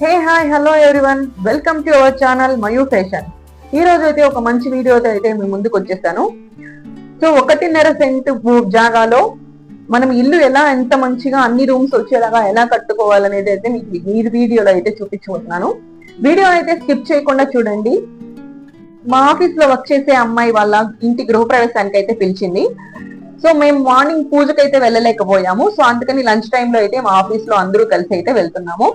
Hey hi hello everyone welcome to our channel Mayu fashion ఈ రోజు అయితే ఒక మంచి వీడియోతో అయితే మీ ముందుకు వచ్చేస్తాను. సో ఒకటిన్నర సెంట్ జాగాలో మనం ఇల్లు ఎలా ఎంత మంచిగా అన్ని రూమ్స్ వచ్చేలాగా ఎలా కట్టుకోవాలనేది అయితే మీకు ఈ వీడియోలో అయితే చూపించుకుంటున్నాను వీడియో అయితే స్కిప్ చేయకుండా చూడండి. మా ఆఫీస్లో వర్క్ చేసే అమ్మాయి వాళ్ళ ఇంటి గృహప్రవేశానికి అయితే పిలిచింది. సో మేము మార్నింగ్ పూజకైతే వెళ్ళలేకపోయాము. సో అందుకని లంచ్ టైంలో అయితే మా ఆఫీస్లో అందరూ కలిసి అయితే వెళ్తున్నాము.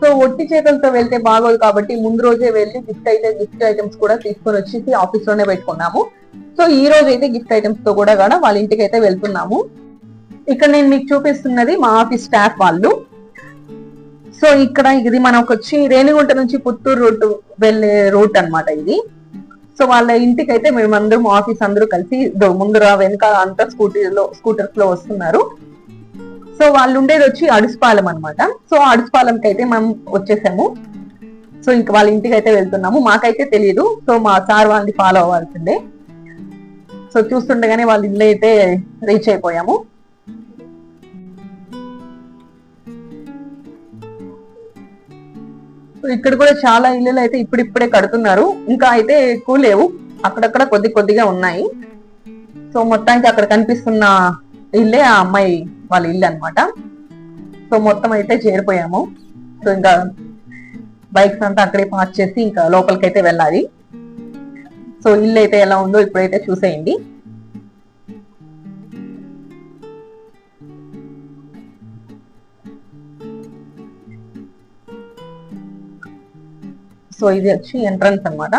సో ఒట్టి చేతులతో వెళ్తే బాగోదు కాబట్టి ముందు రోజే వెళ్ళి గిఫ్ట్ అయితే గిఫ్ట్ ఐటమ్స్ కూడా తీసుకొని వచ్చేసి ఆఫీస్లోనే పెట్టుకున్నాము. సో ఈ రోజు అయితే గిఫ్ట్ ఐటమ్స్తో కూడా కూడా వాళ్ళ ఇంటికి అయితే వెళ్తున్నాము. ఇక్కడ నేను మీకు చూపిస్తున్నది మా ఆఫీస్ స్టాఫ్ వాళ్ళు. సో ఇక్కడ ఇది మనకు వచ్చి రేణిగుంట నుంచి పుత్తూరు రూట్ వెళ్ళే రూట్ అన్నమాట ఇది. సో వాళ్ళ ఇంటికి అయితే మేము అందరం ఆఫీస్ అందరూ కలిసి ముందర వెనక అంతా స్కూటీలో స్కూటర్స్లో వస్తున్నారు. సో వాళ్ళు ఉండేది వచ్చి అడుసుపాలెం అనమాట సో అడుసుపాలెంకి అయితే మనం వచ్చేసాము. సో ఇంకా వాళ్ళ ఇంటికి అయితే వెళ్తున్నాము. మాకైతే తెలియదు సో మా సార్ వాళ్ళని ఫాలో అవ్వాల్సిందే. సో చూస్తుండగానే వాళ్ళ ఇల్లు అయితే రీచ్ అయిపోయాము. సో ఇక్కడ కూడా చాలా ఇల్లులు అయితే ఇప్పుడిప్పుడే కడుతున్నారు. ఇంకా అయితే ఎక్కువ లేవు. అక్కడక్కడ కొద్ది కొద్దిగా ఉన్నాయి. సో మొత్తానికి అక్కడ కనిపిస్తున్న ఇల్లే ఆ అమ్మాయి వాళ్ళ ఇల్లు అన్నమాట. సో మొత్తం అయితే చేరిపోయాము. సో ఇంకా బైక్స్ అంతా అక్కడే పార్క్ చేసి ఇంకా లోపలికి అయితే వెళ్ళాలి. సో ఇల్లు అయితే ఎలా ఉందో ఇప్పుడైతే చూసేయండి. సో ఇది వచ్చి ఎంట్రన్స్ అన్నమాట.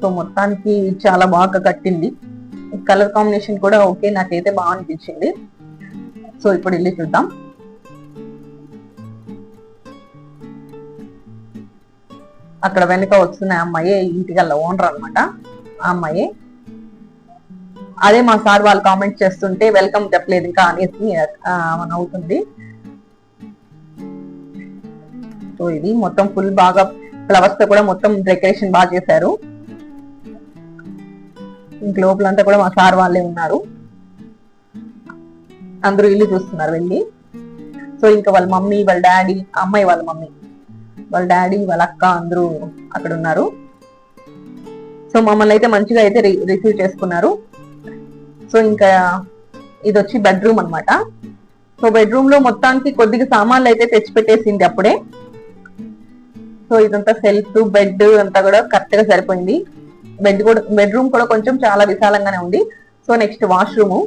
సో మొత్తానికి చాలా బాగా కట్టింది. కలర్ కాంబినేషన్ కూడా ఓకే నాకైతే బాగా అనిపించింది. సో ఇప్పుడు వెళ్ళి చూద్దాం. అక్కడ వెనుక వస్తున్న అమ్మాయి ఇంటికల్లా ఓనర్ అనమాట ఆ అమ్మాయి. అదే మా సార్ వాళ్ళు కామెంట్ చేస్తుంటే వెల్కమ్ చెప్పలేదు ఇంకా అనేసి అవుతుంది. సో ఇది మొత్తం ఫుల్ బాగా ఫ్లవర్స్తో కూడా మొత్తం డెకరేషన్ బాగా చేశారు. ఇంక లోపలంతా కూడా మా సార్ వాళ్ళే ఉన్నారు. అందరూ ఇల్లు చూస్తున్నారు వెళ్ళి. సో ఇంకా వాళ్ళ మమ్మీ వాళ్ళ డాడీ అమ్మాయి వాళ్ళ మమ్మీ వాళ్ళ డాడీ వాళ్ళ అక్క అందరూ అక్కడ ఉన్నారు. సో మమ్మల్ని అయితే మంచిగా అయితే రిసీవ్ చేసుకున్నారు. సో ఇంకా ఇది వచ్చి బెడ్రూమ్ అన్నమాట. సో బెడ్రూమ్లో మొత్తానికి కొద్దిగా సామాన్లు అయితే తెచ్చి పెట్టేసింది అప్పుడే. సో ఇదంతా సెల్ఫ్ బెడ్ అంతా కూడా కరెక్ట్గా సరిపోయింది. బెడ్ కూడా బెడ్రూమ్ కూడా కొంచెం చాలా విశాలంగానే ఉంది. So next washroom.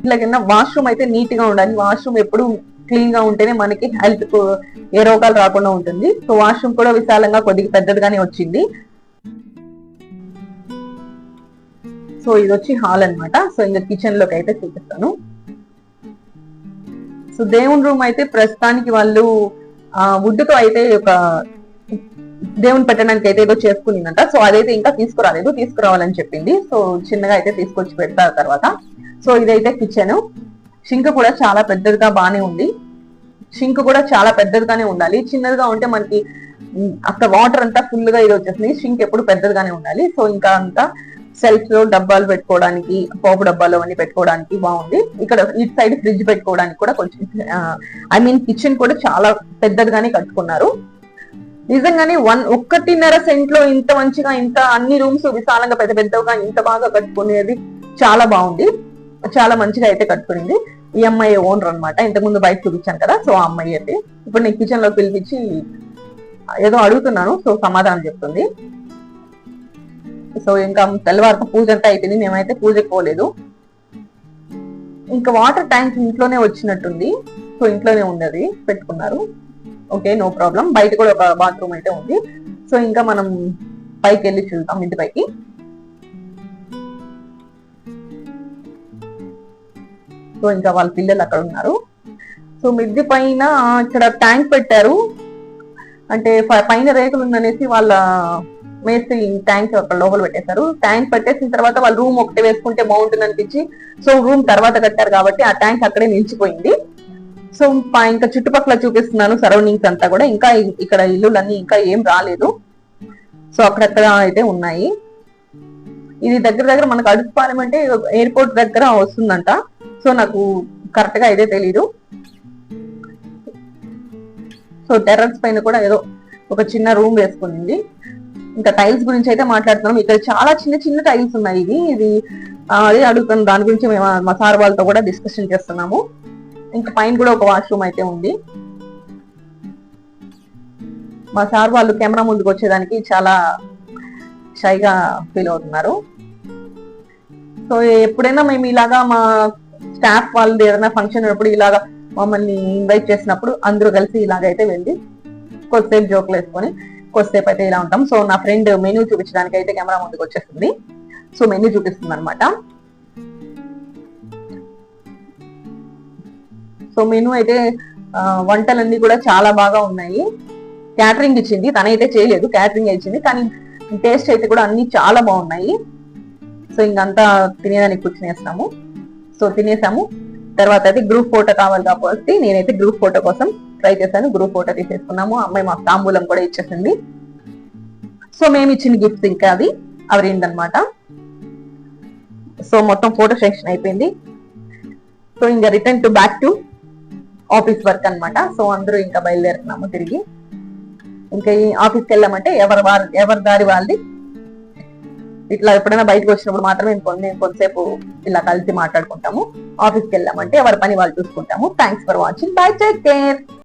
ఇట్లా కింద వాష్రూమ్ అయితే నీట్గా ఉండాలి. వాష్రూమ్ ఎప్పుడు క్లీన్గా ఉంటేనే మనకి హెల్త్కు ఏ రోగాలు రాకుండా ఉంటుంది. సో వాష్రూమ్ కూడా విశాలంగా కొద్దిగా పెద్దదిగానే వచ్చింది. సో ఇది వచ్చి హాల్ అన్నమాట. సో ఇంకా కిచెన్లోకి అయితే చూపిస్తాను. సో దేవుని రూమ్ అయితే ప్రస్తుతానికి వాళ్ళు ఆ వుడ్తో అయితే ఒక దేవుని పెట్టడానికి అయితే ఏదో చేసుకునిందంట. సో అదైతే ఇంకా తీసుకురాలేదు తీసుకురావాలని చెప్పింది. సో చిన్నగా అయితే తీసుకొచ్చి పెడతారు తర్వాత. సో ఇదైతే కిచెన్ షింక్ కూడా చాలా పెద్దదిగా బానే ఉంది. షింక్ కూడా చాలా పెద్దదిగానే ఉండాలి. చిన్నదిగా ఉంటే మనకి అక్కడ వాటర్ అంతా ఫుల్గా ఇది వచ్చేసింది షింక్ ఎప్పుడు పెద్దదిగానే ఉండాలి. సో ఇంకా అంతా సెల్ఫ్లో డబ్బాలు పెట్టుకోవడానికి పోపు డబ్బాలు అవన్నీ పెట్టుకోవడానికి బాగుంది. ఇక్కడ ఇటు సైడ్ ఫ్రిడ్జ్ పెట్టుకోవడానికి కూడా కొంచెం ఐ మీన్ కిచెన్ కూడా చాలా పెద్దదిగానే కట్టుకున్నారు. నిజంగానే వన్ ఒక్కటిన్నర సెంట్లో ఇంత మంచిగా ఇంత అన్ని రూమ్స్ విశాలంగా పెద్ద పెద్దగా ఇంత బాగా కట్టుకునేది చాలా బాగుంది. చాలా మంచిగా అయితే కట్టుకునింది. ఈ అమ్మాయి ఓనర్ అనమాట ఇంతకుముందు బయట చూపించాను కదా సో ఆ అమ్మాయి అయితే. ఇప్పుడు నేను కిచెన్లో పిలిపించి ఏదో అడుగుతున్నాను సో సమాధానం చెప్తుంది. సో ఇంకా తెల్లవారు పూజ అంతా అయిపోయింది. మేమైతే పూజకి పోలేదు. ఇంకా వాటర్ ట్యాంక్ ఇంట్లోనే వచ్చినట్టుంది. సో ఇంట్లోనే ఉన్నది పెట్టుకున్నారు. ఓకే నో ప్రాబ్లం బయట కూడా ఒక బాత్రూమ్ అయితే ఉంది. సో ఇంకా మనం పైకి వెళ్ళి చూద్దాం ఇంటి పైకి. సో ఇంకా వాళ్ళ పిల్లలు అక్కడ ఉన్నారు. సో మిద్ది పైన ఇక్కడ ట్యాంక్ పెట్టారు. అంటే పైన రేకులు ఉందనేసి వాళ్ళ మేస్త్రి ట్యాంక్ అక్కడ లోపల పెట్టేశారు. ట్యాంక్ పెట్టేసిన తర్వాత వాళ్ళు రూమ్ ఒకటి వేసుకుంటే బాగుంటుంది అనిపించి సో రూమ్ తర్వాత కట్టారు కాబట్టి ఆ ట్యాంక్ అక్కడే నిలిచిపోయింది. సో ఇంకా చుట్టుపక్కల చూపిస్తున్నాను సరౌండింగ్స్ అంతా కూడా. ఇంకా ఇక్కడ ఇల్లులన్నీ ఇంకా ఏం రాలేదు. సో అక్కడక్కడ అయితే ఉన్నాయి. ఇది దగ్గర దగ్గర మనకు అడుగుపాలెం అంటే ఎయిర్పోర్ట్ దగ్గర వస్తుందంట. సో నాకు కరెక్ట్గా అయితే తెలీదు. సో టెర్రస్ పైన కూడా ఏదో ఒక చిన్న రూమ్ వేసుకునింది. ఇంకా టైల్స్ గురించి అయితే మాట్లాడుతున్నాం. ఇక్కడ చాలా చిన్న చిన్న టైల్స్ ఉన్నాయి. ఇది ఇది అదే అడుగుతాను దాని గురించి మేము మా సార్ వాళ్ళతో కూడా డిస్కషన్ చేస్తున్నాము. ఇంకా పైన కూడా ఒక వాష్రూమ్ అయితే ఉంది. మా సార్ వాళ్ళు కెమెరా ముందుకు వచ్చేదానికి చాలా షైగా ఫీల్ అవుతున్నారు. సో ఎప్పుడైనా మేము ఇలాగా మా స్టాఫ్ వాళ్ళది ఏదైనా ఫంక్షన్ ఉన్నప్పుడు ఇలాగా మమ్మల్ని ఇన్వైట్ చేసినప్పుడు అందరూ కలిసి ఇలాగైతే వెళ్ళి కొద్దిసేపు జోకులు వేసుకొని కొద్దిసేపు అయితే ఇలా ఉంటాం. సో నా ఫ్రెండ్ మెనూ చూపించడానికి అయితే కెమెరా ముందుకు వచ్చేస్తుంది సో మెనూ చూపిస్తుంది అనమాట సో మెను అయితే వంటలన్నీ కూడా చాలా బాగా ఉన్నాయి. క్యాటరింగ్ ఇచ్చింది. తనైతే చేయలేదు. క్యాటరింగ్ ఇచ్చింది. కానీ టేస్ట్ అయితే కూడా అన్ని చాలా బాగున్నాయి. సో ఇంకంతా తినేదానికి కూర్చునేస్తాము. సో తినేసాము. తర్వాత అయితే గ్రూప్ ఫోటో కావాలి కాబట్టి నేనైతే గ్రూప్ ఫోటో కోసం ట్రై చేశాను. గ్రూప్ ఫోటో తీసేసుకున్నాము. అమ్మాయి మాకు తాంబూలం కూడా ఇచ్చేసింది. సో మేము ఇచ్చిన గిఫ్ట్స్ ఇంకా అది అవరిందనమాట. సో మొత్తం ఫోటో సెక్షన్ అయిపోయింది. సో ఇంకా return to back to office work అనమాట సో అందరూ ఇంకా బయలుదేరుతున్నాము తిరిగి. ఇంకా ఈ ఆఫీస్కి వెళ్ళామంటే ఎవరి వారి ఎవరి దారి వాళ్ళది? ఇట్లా ఎప్పుడైనా బయటకు వచ్చినప్పుడు మాత్రమే కొన్ని- నేను కొంతసేపు ఇలా కలిసి మాట్లాడుకుంటాము. ఆఫీస్కి వెళ్ళామంటే ఎవరి పని వాళ్ళు చూసుకుంటాము. Thanks for watching bye take care